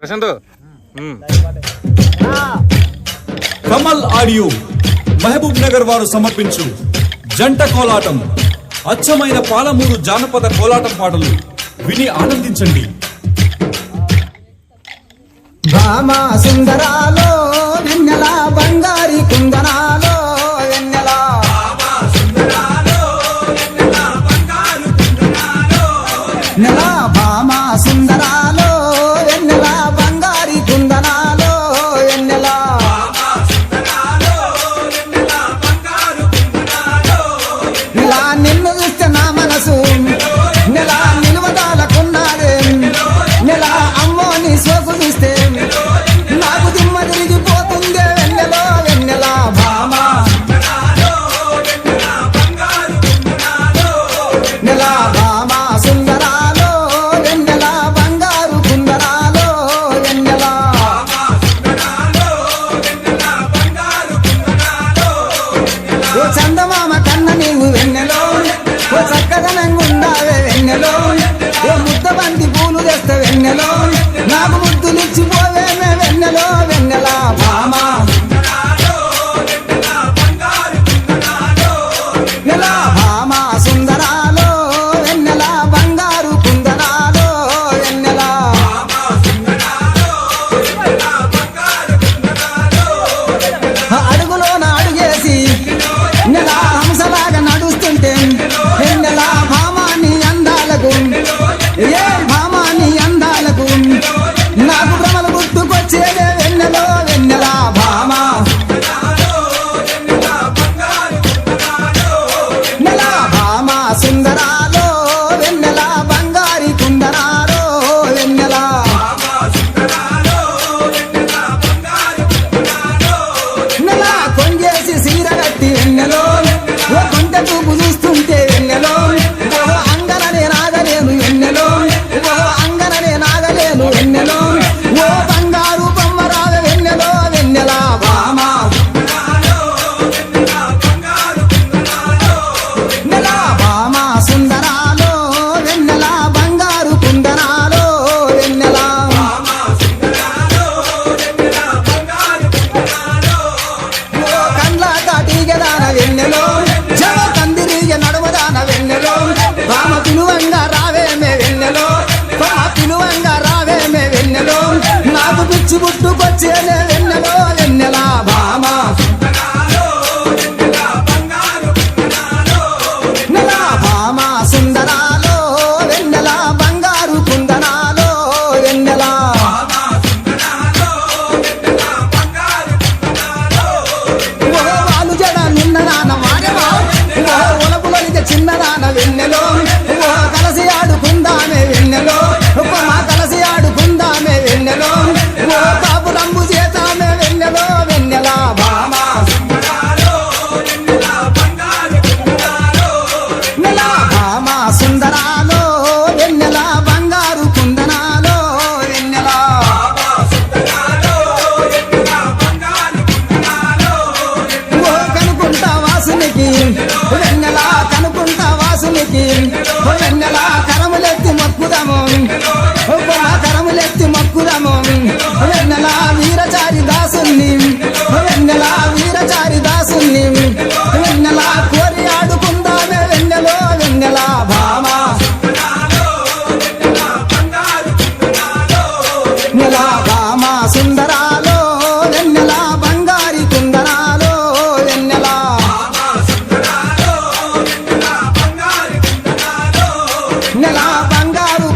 Prashanth. Kamal audio Mahabub Nagar వారు సమర్పించు జంట కోలాటం. అచ్చమైన పాలమూరు జానపద కోలాటం పాటలు విని ఆనందించండి. సుందరాలో Míralo, పిచ్చి ముట్టుకొచ్చేనే Let me నెల బంగారు